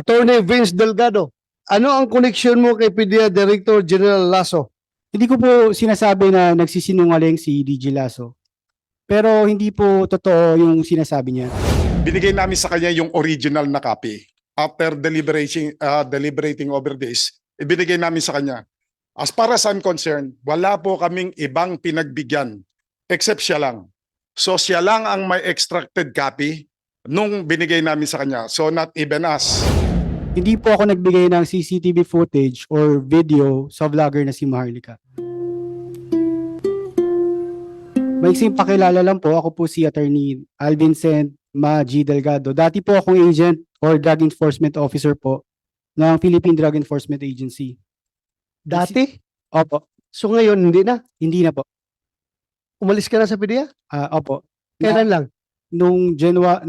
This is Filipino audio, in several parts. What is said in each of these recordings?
Attorney Vince Delgado, ano ang connection mo kay PDEA Director General Lasso? Hindi ko po sinasabi na nagsisinungaling si DJ Lasso. Pero hindi po totoo yung sinasabi niya. binigay namin sa kanya yung original na copy. After deliberating, uh, deliberating over this, ibinigay namin sa kanya. As far as I'm concerned, wala po kaming ibang pinagbigyan except siya lang. So siya lang ang may extracted copy nung binigay namin sa kanya. So not even us. Hindi po ako nagbigay ng CCTV footage or video sa vlogger na si Maharlika. Maiksing pakilala lang po, ako po si Attorney Alvin Cent Ma G. Delgado. Dati po akong agent or drug enforcement officer po ng Philippine Drug Enforcement Agency. Dati? Opo, So ngayon, hindi na. hindi na po. Umalis ka na sa PDEA? Ah, opo. Kailan lang? nung January,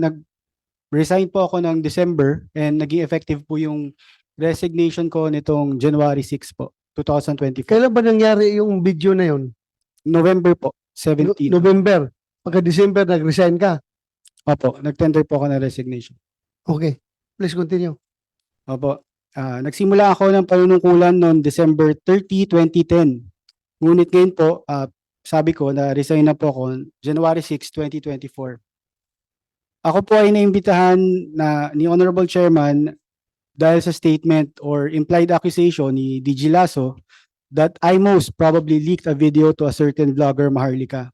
nag-resign po ako ng December and naging effective po yung resignation ko nitong January 6 po, 2024. Kailan ba nangyari yung video na yun? November po, No- 17. November. Pagka December, nag-resign ka. Opo, nag-tender po ako ng resignation. Okay. Please continue. Opo. Ah, nagsimula ako ng panunungkulan noong December 30, 2010. Ngunit ngayon po, ah, sabi ko na resign na po ako January 6, 2024. Ako po ay naimbitahan na ni Honorable Chairman dahil sa statement or implied accusation ni DG Lasso that I most probably leaked a video to a certain vlogger Maharlika.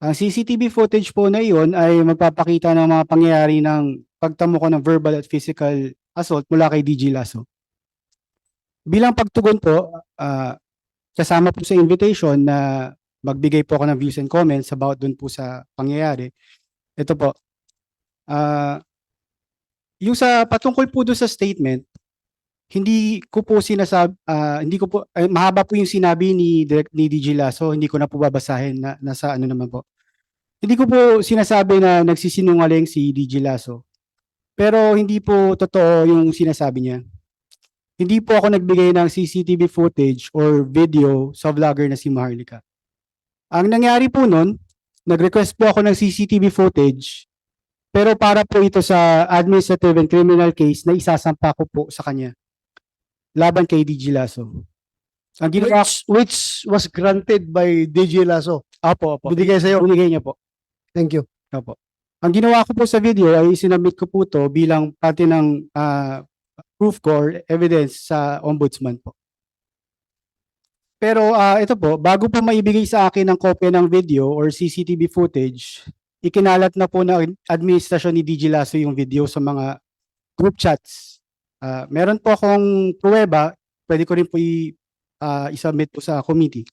Ang CCTV footage po na iyon ay magpapakita ng mga pangyayari ng pagtamo ko ng verbal at physical assault mula kay DG Lasso. Bilang pagtugon po, ah, kasama po sa invitation na magbigay po ako ng views and comments about dun po sa pangyayari. Ito po. Ah, yung sa patungkol po doon sa statement, hindi ko po sinasab ah, hindi ko po ay, mahaba po yung sinabi ni Direk ni DG Lasso, hindi ko na po babasahin na nasa ano naman po. Hindi ko po sinasabi na nagsisinungaling si DG Lasso. Pero hindi po totoo yung sinasabi niya. Hindi po ako nagbigay ng CCTV footage or video sa vlogger na si Maharlika. Ang nangyari po nun, nag-request po ako ng CCTV footage pero para po ito sa administrative and criminal case na isasampa ko po sa kanya. Laban kay DG Lasso. Ang ginawa Which, which was granted by DJ Lasso. Opo, opo. Binigay sa'yo. Binigay niya po. Thank you. Opo. Ang ginawa ko po sa video ay sinabit ko po to bilang parte ng ah, proof or evidence sa ombudsman po. Pero ah, ito po, bago po maibigay sa akin ng kopya ng video or CCTV footage, ikinalat na po ng administrasyon ni DG Lasso yung video sa mga group chats. Ah, meron po akong pruweba, pwede ko rin po i, ah, isubmit po sa committee.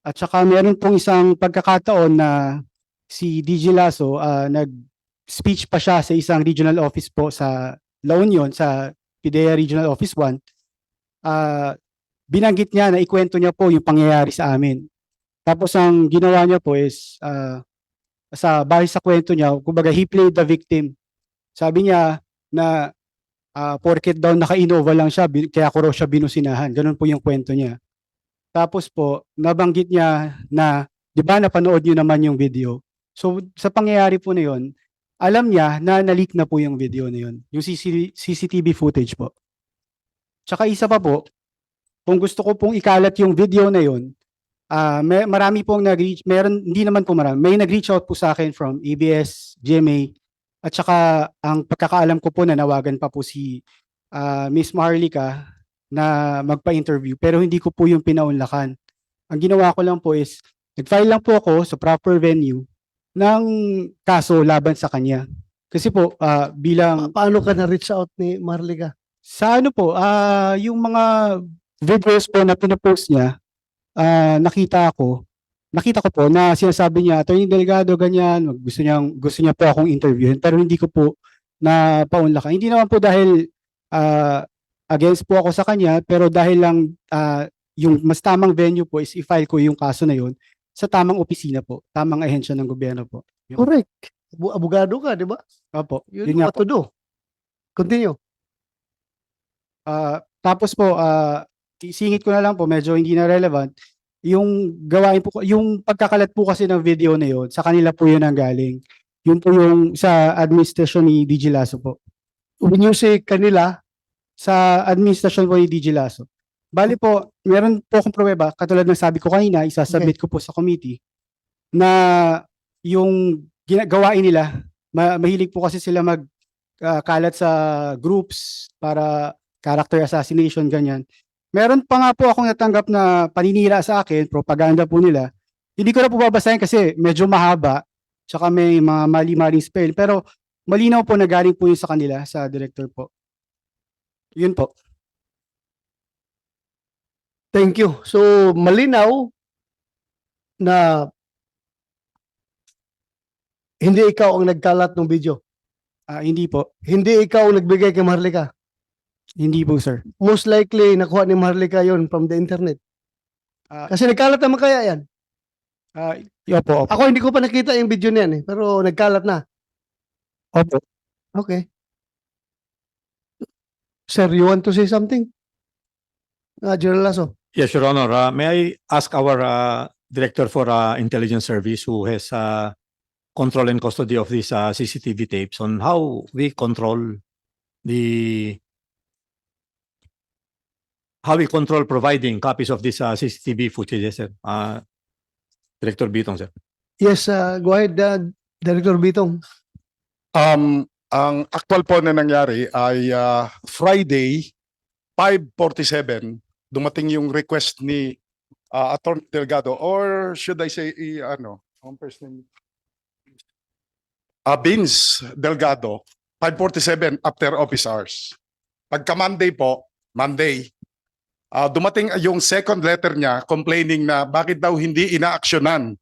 At saka meron pong isang pagkakataon na si DJ Lasso ah, nag-speech pa siya sa isang regional office po sa La Union, sa PIDEA Regional Office 1. Ah, binanggit niya na ikwento niya po yung pangyayari sa amin. Tapos ang ginawa niya po is ah, sa bahis sa kwento niya, kumbaga he played the victim. Sabi niya na ah, porket daw naka-Innova lang siya, kaya ko raw siya binusinahan. Ganun po yung kwento niya. Tapos po, nabanggit niya na, di ba napanood niyo naman yung video? So sa pangyayari po na yun, alam niya na na-leak na po yung video na yun. Yung CC CCTV footage po. Tsaka isa pa po, kung gusto ko pong ikalat yung video na yun, ah may, marami pong nag-reach, meron, hindi naman po marami, may nag-reach out po sa akin from ABS, GMA, at saka ang pagkakaalam ko po na nawagan pa po si ah, Miss Maharlika na magpa-interview pero hindi ko po yung pinaunlakan. Ang ginawa ko lang po is nag-file lang po ako sa proper venue ng kaso laban sa kanya. Kasi po ah, bilang Pa- paano ka na-reach out ni Marlica? sa ano po, ah yung mga videos po na pinapost niya, ah nakita ko, nakita ko po na sinasabi niya, Attorney Delgado, ganyan, gusto niya, gusto niya po akong interviewin, pero hindi ko po na paunlakan. Hindi naman po dahil ah, against po ako sa kanya, pero dahil lang ah, yung mas tamang venue po is i-file ko yung kaso na yun sa tamang opisina po, tamang ahensya ng gobyerno po. Correct. Abu- abogado ka, di ba? Opo, yun know nga to do. Continue. Ah, tapos po, ah, isingit ko na lang po, medyo hindi na relevant. Yung gawain po, yung pagkakalat po kasi ng video na yun, sa kanila po yun ang galing. Yun po yung sa administration ni DG Lasso po. when you say kanila, sa administrasyon po ni DJ Lasso. Bali po, meron po akong pruweba, katulad ng sabi ko kanina, isasubmit ko po sa committee, na yung ginagawain nila, ma- mahilig po kasi sila mag kalat sa groups para character assassination, ganyan. Meron pa nga po akong natanggap na paninira sa akin, propaganda po nila. Hindi ko na po babasahin kasi medyo mahaba, tsaka may mga mali-maling spell, pero malinaw po na galing po yun sa kanila, sa director po. Yun po. thank you. So, malinaw na hindi ikaw ang nagkalat ng video. Ah, hindi po. Hindi ikaw ang nagbigay kay Maharlika. Hindi po, sir. Most likely, nakuha ni Maharlika yon from the internet. Ah, Kasi nagkalat naman kaya yan. ah, opo, opo. Ako hindi ko pa nakita yung video niyan eh, pero nagkalat na. Opo. Okay. Sir, you want to say something? Uh, General Lasso. Yes, Your Honor. Uh, may I ask our uh, Director for uh, Intelligence Service who has uh, control and custody of these uh, CCTV tapes on how we control the how we control providing copies of these uh, CCTV footage, sir. Uh, Director Bitong, sir. Yes, uh, go ahead, uh, Director Bitong. Um, ang actual po na nangyari ay ah, Friday, 5.47, dumating yung request ni ah, Attorney Delgado or should I say, i- ano, ang first name? Ah, Vince Delgado, 5.47 after office hours. Pagka Monday po, Monday, ah, dumating yung second letter niya complaining na bakit daw hindi inaaksyonan.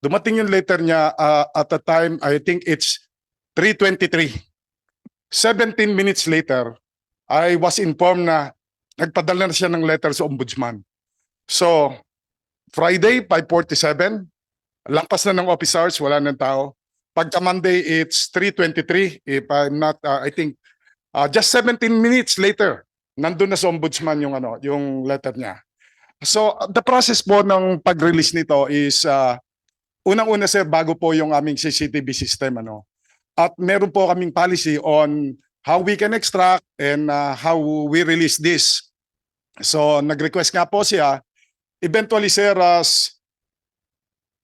Dumating yung letter niya ah, at the time, I think it's 3.23. 17 minutes later, I was informed na nagpadala na siya ng letter sa ombudsman. So, Friday, 5.47, lampas na ng office hours, wala ng tao. Pagka Monday, it's 3.23. If I'm not, uh, I think, uh, just 17 minutes later, nandun na sa ombudsman yung, ano, yung letter niya. So, the process po ng pag-release nito is, uh, unang-una sir, bago po yung aming CCTV system, ano, at meron po kaming policy on how we can extract and uh, how we release this. So nag-request nga po siya. Eventually sir, as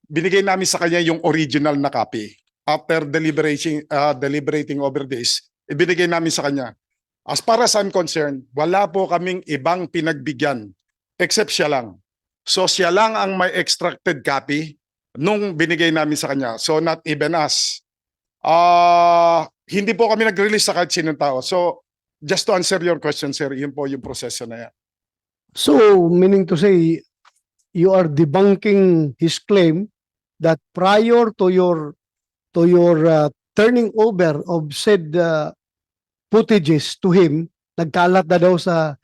binigay namin sa kanya yung original na copy. After deliberating, uh, deliberating over this, ibinigay namin sa kanya. As far as I'm concerned, wala po kaming ibang pinagbigyan except siya lang. So siya lang ang may extracted copy nung binigay namin sa kanya. So not even us. Ah, hindi po kami nag-release sa kahit sinong tao. So, just to answer your question, sir, yun po yung proseso na yan. So, meaning to say, you are debunking his claim that prior to your to your uh, turning over of said uh, footages to him, nagkalat na daw sa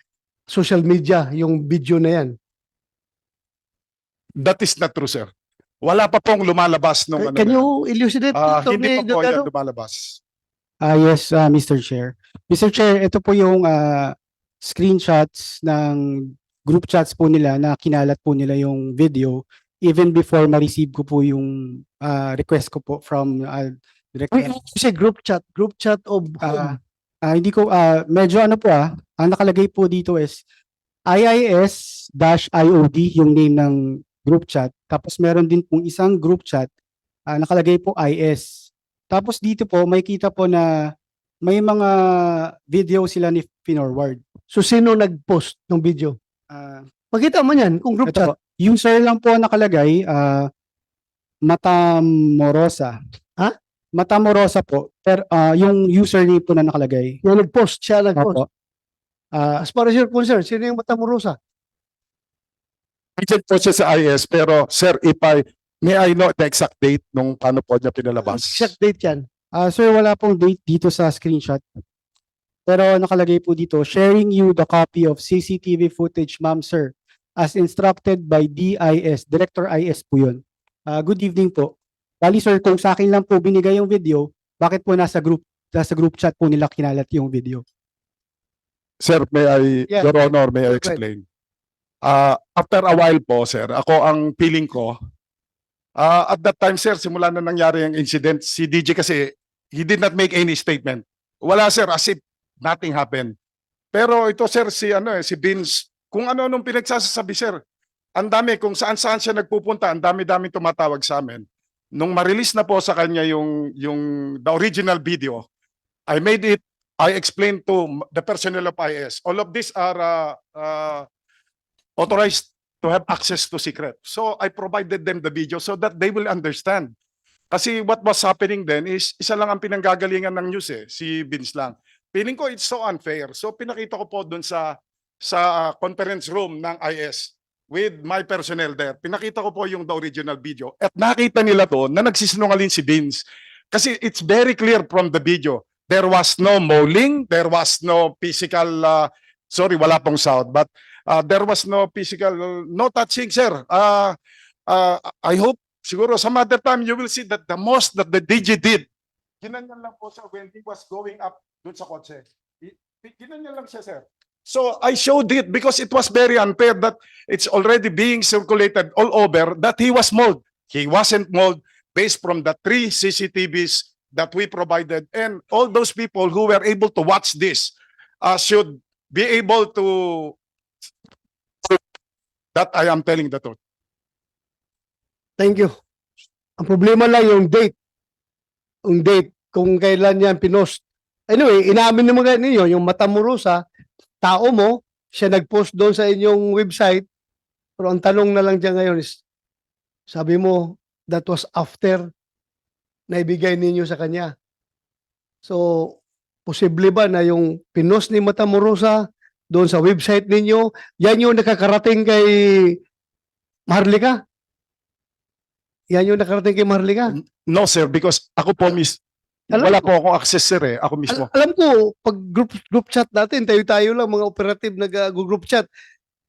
social media yung video na yan. That is not true, sir. Wala pa pong lumalabas nung ano. Can na- you elucidate? Ah, Atty. hindi pa po Delgado? yan lumalabas. Ah, yes, ah, Mr. Chair. Mr. Chair, ito po yung ah, screenshots ng group chats po nila na kinalat po nila yung video even before ma-receive ko po yung ah, request ko po from ah, Director. Wait, you say group chat, group chat of Ah, ah, hindi ko, ah, medyo ano po ah, ang nakalagay po dito is IIS-IOD yung name ng group chat. Tapos meron din pong isang group chat, ah, nakalagay po IS. Tapos dito po, may kita po na may mga video sila ni Finorward. So, sino nag-post ng video? Ah, Pakita mo yan, kung group ito chat. po, user lang po nakalagay, ah, Matamorosa. Ha? Matamorosa po. Pero ah, yung username po na nakalagay. Yung nag-post, siya nag-post. Opo. Ah, As far as you're concerned, sino yung Matamorusa? Agent po siya sa IS, pero sir, if I, may I know the exact date nung paano po niya pinalabas? Exact date yan. Ah, sir, wala pong date dito sa screenshot. Pero nakalagay po dito, sharing you the copy of CCTV footage, ma'am, sir, as instructed by DIS, Director IS po yun. Ah, good evening po. Bali, sir, kung sa akin lang po binigay yung video, bakit po nasa group, nasa group chat po nila kinalat yung video? Sir, may I, Yeah. Your Honor, may I explain? Ah, after a while po, sir, ako ang feeling ko, ah, at that time, sir, simula na nangyari ang incident, si DJ kasi, he did not make any statement. Wala, sir, as if nothing happened. Pero ito sir, si ano eh, si Vince, kung ano nung pinagsasabi sir, ang dami kung saan saan siya nagpupunta, ang dami-dami tumatawag sa amin. Nung ma-release na po sa kanya yung yung the original video, I made it I explained to the personnel of IS. All of these are uh, uh, authorized to have access to secret. So I provided them the video so that they will understand. Kasi what was happening then is isa lang ang pinanggagalingan ng news eh, si Vince lang. Feeling ko it's so unfair. So pinakita ko po doon sa sa uh, conference room ng IS with my personnel there. Pinakita ko po yung the original video at nakita nila to na nagsisinungaling si Vince. Kasi it's very clear from the video. There was no mauling, there was no physical uh, sorry, wala pong sound, but uh, there was no physical no touching, sir. Uh, uh, I hope siguro some other time you will see that the most that the DJ did, ginanyan lang po siya when he was going up dun sa kotse. Ginanyan lang siya, sir. So I showed it because it was very unfair that it's already being circulated all over that he was mauled. He wasn't mauled based from the three CCTVs that we provided and all those people who were able to watch this uh, should be able to that I am telling the truth. Thank you. Ang problema lang yung date. Yung date, kung kailan yan pinost. Anyway, inamin naman ninyo, yung Matamurusa, tao mo, siya nag-post doon sa inyong website. Pero ang tanong na lang dyan ngayon is, sabi mo, that was after na ibigay ninyo sa kanya. So, posible ba na yung pinost ni Matamurusa doon sa website ninyo, yan yung nakakarating kay Maharlika? Yan yung nakarating kay Maharlika? No sir, because ako po mis Alam wala ko- po akong access sir eh, ako mismo. Al- alam ko, pag group group chat natin, tayo-tayo lang, mga operative nag-group chat.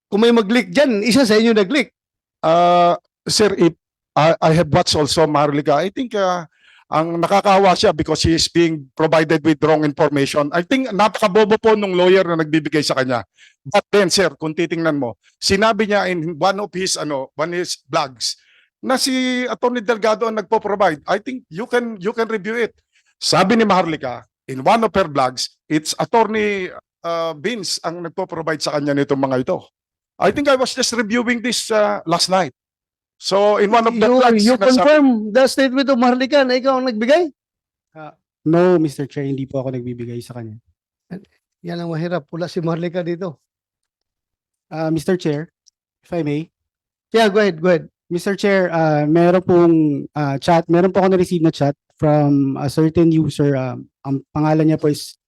Kung may mag-leak dyan, isa sa inyo nag-leak. Uh, sir, if I, I have watched also Maharlika, I think uh, ang nakakawa siya because he is being provided with wrong information. I think napakabobo po nung lawyer na nagbibigay sa kanya. But then sir, kung titingnan mo, sinabi niya in one of his ano, one of his blogs na si Attorney Delgado ang nagpo-provide. I think you can you can review it. Sabi ni Maharlika in one of her blogs, it's Attorney uh, Vince ang nagpo-provide sa kanya nitong mga ito. I think I was just reviewing this uh, last night. So in one of the You, blogs, you confirm the statement of Maharlika na ikaw ang nagbigay? No, Mr. Chair, hindi po ako nagbibigay sa kanya. Yan ang mahirap. Wala si Maharlika dito. Ah, Mr. Chair, if I may, Yeah, go ahead, go ahead. Mr. Chair, ah meron pong ah, chat, meron po ako na-receive na chat from a certain user. um, ang pangalan niya po is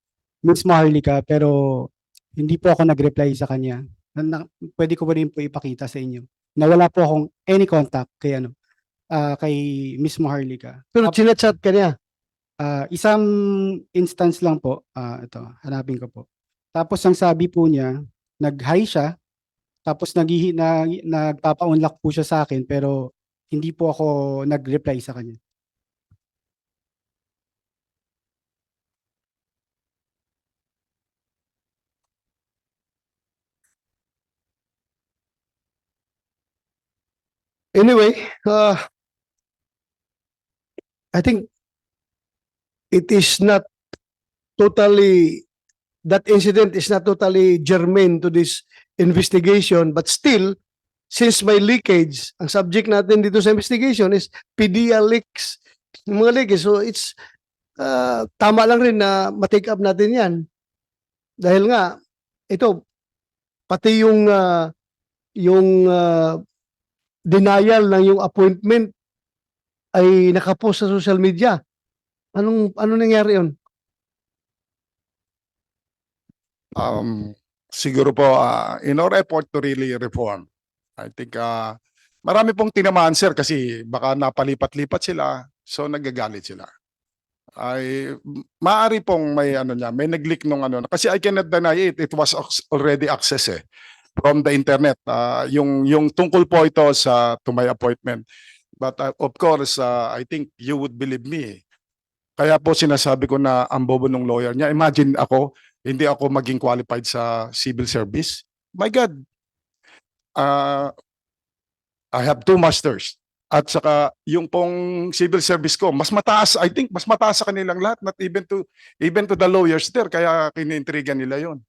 Miss Maharlika, pero hindi po ako nag-reply sa kanya. Na, na- pwede ko ba rin po ipakita sa inyo na wala po akong any contact kay ano ah, kay Miss Maharlika. Pero chinachat ka niya. Ah, isang instance lang po, ah, ito, hanapin ko po. Tapos ang sabi po niya, nag-hi siya, tapos naghihi, na, nagpapa-unlock po siya sa akin, pero hindi po ako nag-reply sa kanya. Anyway, uh, I think it is not totally, that incident is not totally germane to this investigation, but still, since may leakage, ang subject natin dito sa investigation is PDA leaks, mga leaks. So it's, uh, tama lang rin na matake up natin yan. Dahil nga, ito, pati yung, uh, yung uh, denial ng yung appointment ay nakapost sa social media. Anong ano nangyari yon? um, siguro po, uh, in our effort to really reform, I think uh, marami pong tinamaan sir kasi baka napalipat-lipat sila, so nagagalit sila. Ay maaari pong may ano niya, may nag-leak nung ano kasi I cannot deny it, it was already access eh from the internet. Uh, yung yung tungkol po ito sa to my appointment. But uh, of course, uh, I think you would believe me. Kaya po sinasabi ko na ang bobo ng lawyer niya. Imagine ako, hindi ako maging qualified sa civil service. My God. Uh, I have two masters. At saka yung pong civil service ko, mas mataas, I think mas mataas sa kanilang lahat, not even to even to the lawyers there, kaya kinintrigan nila yon.